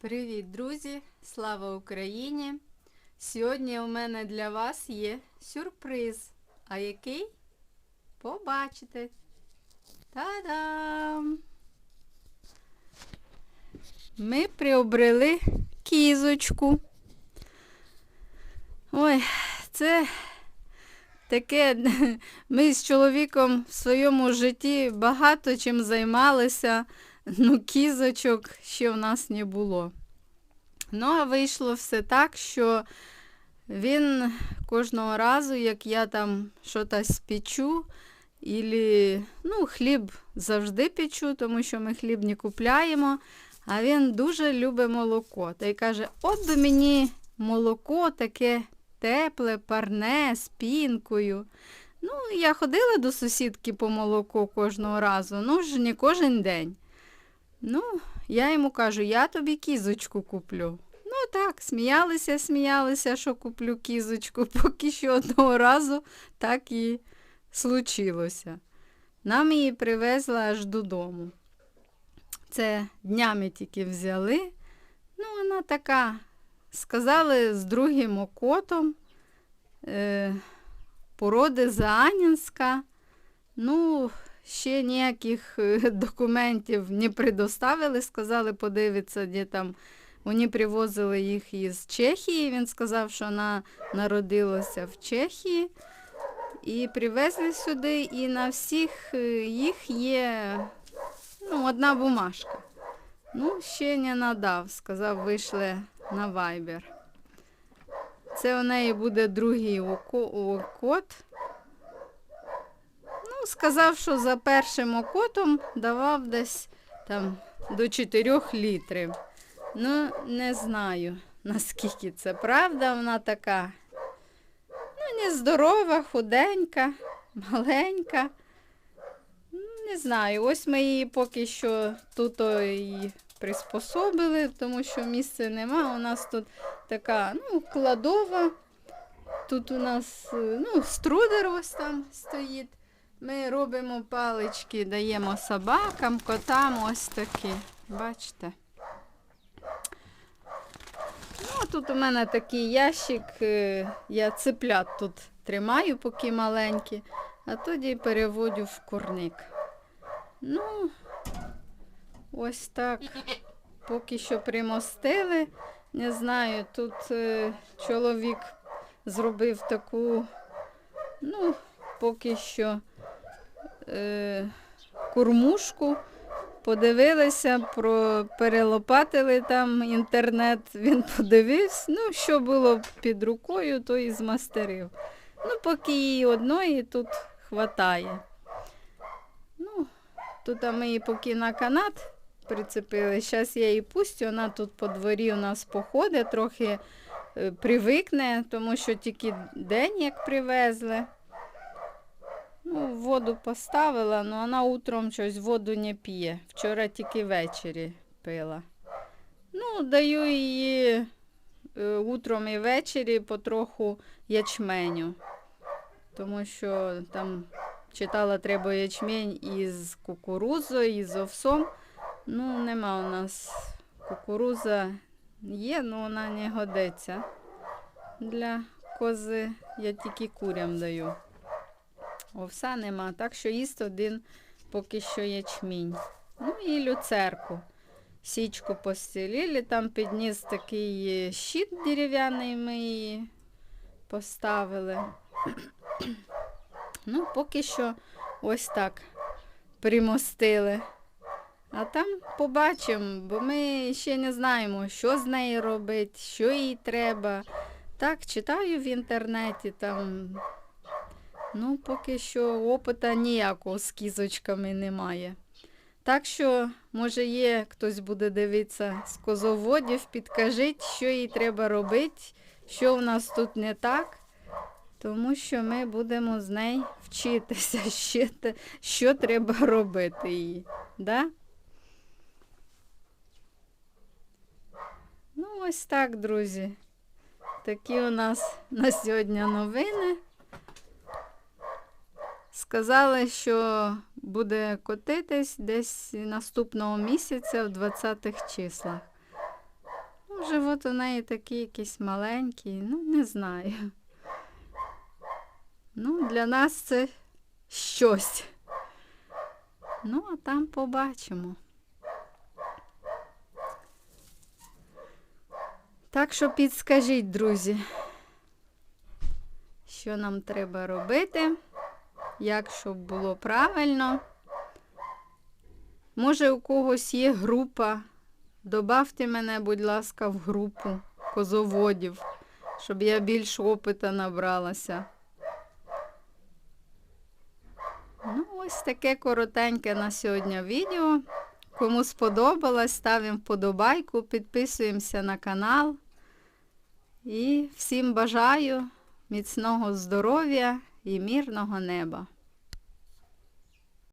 Привіт, друзі! Слава Україні! Сьогодні у мене для вас є сюрприз. А який? Побачите. Та-дам! Ми приобрели кізочку. Ой, це таке. Ми з чоловіком в своєму житті багато чим займалися. Ну, кізочок ще в нас не було. Ну, а вийшло все так, що він кожного разу, як я там щось спечу, ілі, ну, хліб завжди печу, тому що ми хліб не купляємо, а він дуже любить молоко. Та й каже, от би мені молоко таке тепле, парне, з пінкою. Ну, я ходила до сусідки по молоко кожного разу, ну ж не кожен день. Ну, я йому кажу, я тобі кізочку куплю. Ну так, сміялися, сміялися, що куплю кізочку, поки що одного разу так і случилося. Нам її привезли аж додому. Це днями тільки взяли. Ну, вона така, сказали, з другим окотом, е, породи Заанінська. Ну, ще ніяких е, документів не предоставили, сказали, подивитися, де там. Вони привозили їх із Чехії. Він сказав, що вона народилася в Чехії. І привезли сюди, і на всіх е, їх є ну, одна бумажка. Ну, ще не надав, сказав, вийшли на Viber. Це у неї буде другий. Ну, сказав, що за першим окотом давав десь там до 4 літрів. Ну, не знаю, наскільки це правда, вона така. Ну, нездорова, худенька, маленька. Не знаю, ось ми її поки що тут і приспособили, тому що місця нема. У нас тут така ну, кладова. Тут у нас е, ну, струдер ось там стоїть. Ми робимо палички, даємо собакам, котам ось такі. Бачите? Ну, тут у мене такий ящик, е, я цеплят тут тримаю, поки маленькі, а тоді переводю в курник. Ну, ось так. Поки що примостили. Не знаю, тут е, чоловік зробив таку, ну, поки що кормушку. Подивилися, про, перелопатили там інтернет, він подивився, ну, що було під рукою, то і змастерив. Ну, поки її одної тут хватає. Ну, тут ми її поки на канат прицепили. Зараз я її пустю, вона тут по дворі у нас походить, трохи е, привикне, тому що тільки день як привезли. Ну, воду поставила, але вона утром щось воду не п'є. Вчора тільки ввечері пила. Ну, даю її е, утром і ввечері потроху ячменю. Тому що там читала, треба ячмень із кукурузою, із овсом. Ну, нема у нас кукуруза є, але вона не годиться. Для кози я тільки курям даю. Овса нема, так що їсть один поки що ячмінь. Ну і люцерку. Січку постелили, там підніс такий е, щит дерев'яний, ми її поставили. Ну, поки що ось так примостили. А там побачимо, бо ми ще не знаємо, що з нею робити, що їй треба. Так, читаю в інтернеті там. Ну, поки що опита ніякого з кізочками немає. Так що, може, є, хтось буде дивитися з козоводів, підкажіть, що їй треба робити, що в нас тут не так. Тому що ми будемо з нею вчитися, що, що треба робити їй. Да? Ну, ось так, друзі. Такі у нас на сьогодні новини. Сказали, що буде котитись десь наступного місяця в 20-х числах. Ну, живот у неї такий якийсь маленький, ну, не знаю. Ну, для нас це щось. Ну, а там побачимо. Так що підскажіть, друзі, що нам треба робити, як щоб було правильно. Може, у когось є група. Добавте мене, будь ласка, в групу козоводів, щоб я більш опита набралася. Ну, ось таке коротеньке на сьогодні відео. Кому сподобалось, ставимо вподобайку, підписуємося на канал. І всім бажаю міцного здоров'я і мирного неба.